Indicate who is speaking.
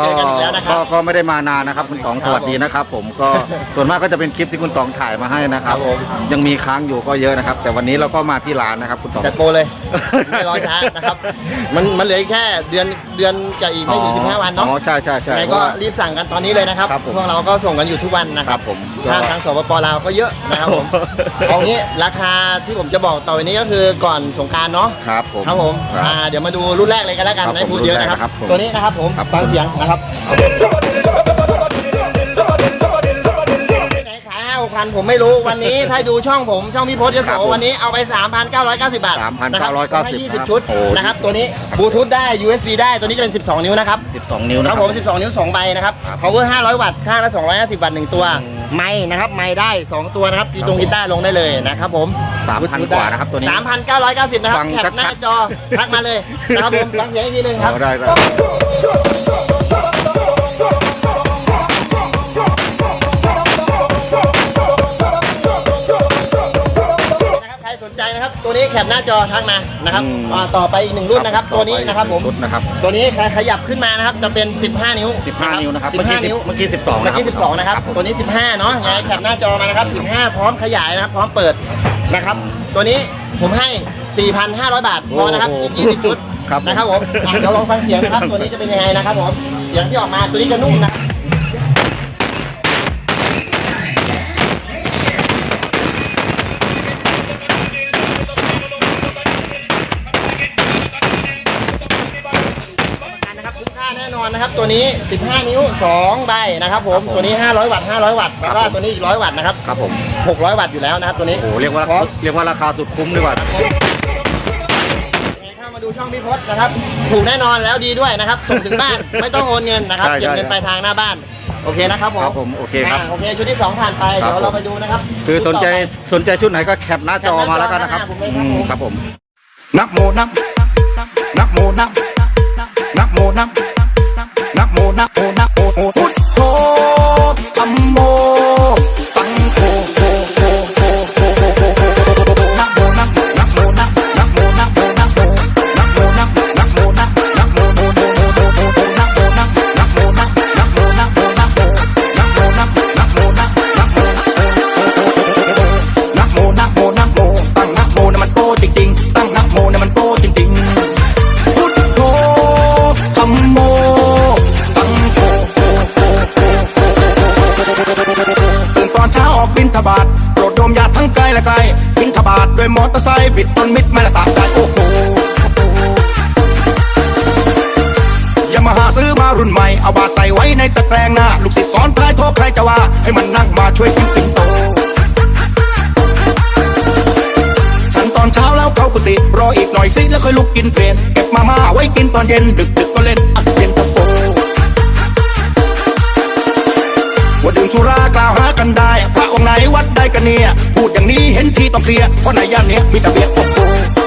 Speaker 1: oh. ก็ไม่ได้มานานนะครับคุณต๋องสวัสดีนะครับ ผมก็ส่วนมากก็จะเป็นคลิปที่คุณต๋องถ่ายมาให้นะครับ
Speaker 2: ครับผม
Speaker 1: ยังมีค้างอยู่ก็เยอะนะครับ แต่วันนี้เราก็มาที่ร้านนะครับ คุณต๋อง
Speaker 2: จัดโปรเลย ไม่รอช้านะครับ มันมันเหลือแค่เดือนเดือนกับอีกไม่ถึงสิบห้าวันเนาะ
Speaker 1: อ๋อใช่ใช่ใช่
Speaker 2: ยังไงก็รีบสั่งกันตอนนี้เลยนะครับ
Speaker 1: ครับผม
Speaker 2: พวกเราก็ส่งกันอยู่ทุกวันนะค
Speaker 1: ค
Speaker 2: รั
Speaker 1: รั
Speaker 2: บบ
Speaker 1: ผม
Speaker 2: ทางทางสปปลาวก็เยอะนะครับผมเอางี้ราคาที่ผมจะบอกต่อไปนี้ก็คือก่อนสงกรารเนาะ
Speaker 1: ครับผม
Speaker 2: ครับผม
Speaker 1: ครับ
Speaker 2: อ่า เดี๋ยวมาดูรุ่นแรกเลยกันแล้วกัน
Speaker 1: ครับ
Speaker 2: ไม่พูด
Speaker 1: ผม
Speaker 2: เยอะนะครับ
Speaker 1: รุ่นแรกนะครับผม
Speaker 2: ตัวนี้นะครับผม
Speaker 1: ครับ
Speaker 2: ฟังเสียงนะครับไหนขายห้าหกพันผมไม่รู้วันนี้ถ้าดูช่องผมช่องพี่พศจะ
Speaker 1: ครับ
Speaker 2: โส
Speaker 1: ผม
Speaker 2: วันนี้เอาไป 3,990 บาท
Speaker 1: 3,990
Speaker 2: นะครับให้
Speaker 1: ครับ
Speaker 2: 20 ชุด
Speaker 1: โอ้
Speaker 2: นะครับตัวนี้บลูทูธได้ USB ได้ตัวนี้จะเป็น 12 นิ้วนะครับ
Speaker 1: 12 นิ้ว
Speaker 2: ค
Speaker 1: นะ
Speaker 2: รั
Speaker 1: ค
Speaker 2: บ
Speaker 1: รับ
Speaker 2: ผม 12 นิ้ว 2 ใบนะครับ
Speaker 1: ครับ
Speaker 2: power 500 วัตต์ ข้างละ 250 วัตต์1ตัว
Speaker 1: อืม
Speaker 2: ไม้นะครับ ไม้ได้ 2 ตัวนะครับกีตรงกีตาร์ลงได้เลยนะครับผม
Speaker 1: 3,000กว่านะครับตัวนี้
Speaker 2: 3,990 นะครับ
Speaker 1: ฟัง
Speaker 2: แคปหน้า
Speaker 1: ชัดๆ
Speaker 2: จอทักมาเลยนะครับผมฟังเสียงอีกทีหนึงครับ
Speaker 1: เอาได้ได้
Speaker 2: นะครั ตัวนี้แคปหน้าจอทักมานะครับอ่าต่อไปอีกหนึ่งรุ่นนะครับ ตัวนี้นะครับผม
Speaker 1: ชุดนะครับ
Speaker 2: ตัวนี้ขยับขึ้นมานะครับจะเป็น 15 นิ้ว
Speaker 1: 15 นิ้วนะครับ
Speaker 2: 15 นิ้ว
Speaker 1: เมื่อกี้ 12
Speaker 2: เมื่อกี้
Speaker 1: นะครับ
Speaker 2: 12 นะครับ
Speaker 1: ครับผม
Speaker 2: ตัวนี้ 15 เนาะยังไงแคปหน้าจอมานะครับ 15 พร้อมขยายนะครับ พร้อมเปิดนะครับ ตัวนี้ผมให้ 4,500 บาทพอนะครับอีก20ชุด
Speaker 1: ครับ
Speaker 2: นะครับผมอะเดี๋ยวลองฟังเสียงนะครับ ตัวนี้จะเป็นยังไงนะครับผม เสียงที่ออกมาตัวนี้จะนุ่มนะนะครับ ตัวนี้ 15 นิ้ว2ใบนะครับผม ตัวนี้ 500 วัตต์ 500 วัตต์ แล้วก็ตัวนี้อีก100 วัตต์นะครับ
Speaker 1: ครับผม
Speaker 2: 600 วัตต์อยู่แล้วนะครับตัวนี้
Speaker 1: โอ้โหเรียกว่า
Speaker 2: พร้อม
Speaker 1: เรียกว่าราคาสุดคุ้มดีกว่า
Speaker 2: ยังไงเข้ามาดูช่องพี่พศนะครับ ถูกแน่นอนแล้วดีด้วยนะครับ ส่งถึงบ้าน ไม่ต้องโอนเงินนะครับ
Speaker 1: ใช่
Speaker 2: เก็บเงิน
Speaker 1: ใช่
Speaker 2: ปลายทางหน้าบ้าน โอเคนะครับผม
Speaker 1: ครับผม โอเคครับา
Speaker 2: โอเค ชุดที่ 2 ผ่านไป
Speaker 1: ครับ
Speaker 2: เดี๋ยวเรา
Speaker 1: ผม
Speaker 2: ไปดูนะครับ
Speaker 1: คือสนใจ
Speaker 2: ชุดต่อไป
Speaker 1: สนใจชุดไหนก็แคปหน้าจอมาแล้วกันนะครับ
Speaker 2: แคปหน้าจอมาหน้าผมเลยครับผม
Speaker 1: ครับผม
Speaker 3: นักโมนักนักโมนักนักโมนัก นักโมนักโมนักโมโมพุทโธธัมโม สังโฆโฆโฆโฆโฆโฆโฆโฆนักโมนักนักโมนักนักโมนักโมนักโมนักโมนักนักโมนักนักโมโมโมโมโมโมโมนักโมนักนักโมนักนักโมนักโมนักโมนักโมนักนักโมนักนักโมนักโมนักโมนักโมตั้งนักโมนี่ยมันโตจริงๆ ละไกลบินทบาทด้วยมอเตอร์ไซค์บิดต้นมิดไม่ละสาใจโอ้โหยามาหาซื้อมารุ่นใหม่ เอาบาทใส่ไว้ในตะแกรงหน้า ลูกศิษย์สอนท้ายโทษใครจะว่า ให้มันนั่งมาช่วยกินปิ่นโตฉันตอนเช้าแล้วเข้ากุฏิรออีกหน่อยสิแล้วค่อยลุกกินเพลนเก็บมาม่าไว้กินตอนเย็นดึกดึกก็เล่นอะเย็นตาโฟว่าดื่มสุรากลา กันได้พระองค์ไหนวัดได้กันเนี่ย พูดอย่างนี้เห็นทีต้องเคลียร์เพราะในย่านเนี้ยมีแต่เบียร์โอ้โห